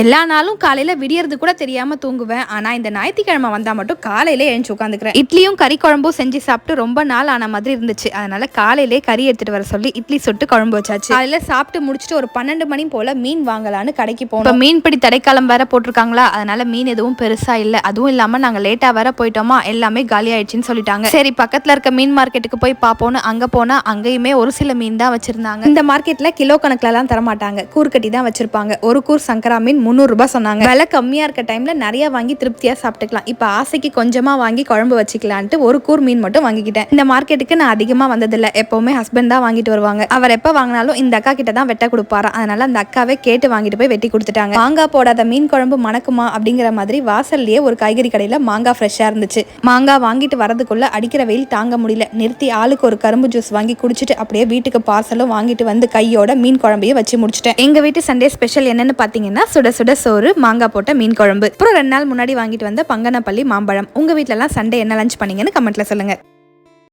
எல்லா நாளும் காலையில விடியறது கூட தெரியாம தூங்குவேன். ஆனா இந்த ஞாயிற்றுக்கிழமை வந்தா மட்டும் காலையில எழுந்து உட்காந்துக்கிறேன். இட்லியும் கறி குழம்பும் செஞ்சு சாப்பிட்டு ரொம்ப நாள் ஆன மாதிரி இருந்துச்சு. அதனால காலையிலே கறி எடுத்துட்டு வர சொல்லி இட்லி சுட்டு குழம்பு வச்சாச்சு. காலையில சாப்பிட்டு முடிச்சுட்டு ஒரு பன்னெண்டு மணி போல மீன் வாங்கலான்னு கடைக்கு போனோம். இப்ப மீன்பிடி தடைக்காலம் வேற போட்டிருக்காங்களா? அதனால மீன் எதுவும் பெருசா இல்ல. அதுவும் இல்லாம நாங்க லேட்டா வேற போயிட்டோமா? எல்லாமே காலி ஆயிடுச்சுன்னு சொல்லிட்டாங்க. சரி பக்கத்துல இருக்க மீன் மார்க்கெட்டுக்கு போய் பாப்போம்னு அங்க போனா அங்கேயுமே ஒரு சில மீன் தான் வச்சிருந்தாங்க. இந்த மார்க்கெட்ல கிலோ கணக்குல எல்லாம் தர மாட்டாங்க கூறு கட்டி தான் வச்சிருப்பாங்க. ஒரு கூர் சங்கரா மீன் முந்நூறுரூபா சொன்னாங்க. விலை கம்மியாக இருக்க டைமில் நிறையா வாங்கி திருப்தியாக சாப்பிட்டுக்கலாம். இப்போ ஆசைக்கு கொஞ்சமாக வாங்கி குழம்பு வச்சுக்கலான்ட்டு ஒரு கூர் மீன் மட்டும் வாங்கிக்கிட்டேன். இந்த மார்க்கெட்டுக்கு நான் அதிகமாக வந்ததில்லை. எப்போவுமே ஹஸ்பண்ட் தான் வாங்கிட்டு வருவாங்க. அவர் எப்போ வாங்கினாலும் இந்த அக்கா கிட்ட தான் வெட்ட கொடுப்பாரா? அதனால அந்த அக்காவே கேட்டு வாங்கிட்டு போய் வெட்டி கொடுத்துட்டாங்க. மாங்காய் போடாத மீன் குழம்பு மணக்குமா? அப்படிங்கிற மாதிரி வாசல்லையே ஒரு காய்கறி கடையில் மாங்காய் ஃப்ரெஷ்ஷாக இருந்துச்சு. மாங்காய் வாங்கிட்டு வரதுக்குள்ள அடிக்கிற வெயில் தாங்க முடியல. நிறுத்தி ஆளுக்கு ஒரு கரும்பு ஜூஸ் வாங்கி குடிச்சிட்டு அப்படியே வீட்டுக்கு பார்சலும் வாங்கிட்டு வந்து கையோட மீன் குழம்பையும் வச்சு முடிச்சிட்டேன். எங்க வீட்டு சண்டே ஸ்பெஷல் என்னன்னு பாத்தீங்கன்னா சுட சுட சோறு மாங்காய் போட்ட மீன் குழம்பு. அப்புறம் ரெண்டு நாள் முன்னாடி வாங்கிட்டு வந்த பங்கனப்பள்ளி மாம்பழம். உங்கள் வீட்டிலலாம் சண்டே என்ன லஞ்ச் பண்ணீங்கன்னு கமெண்ட்டில் சொல்லுங்கள்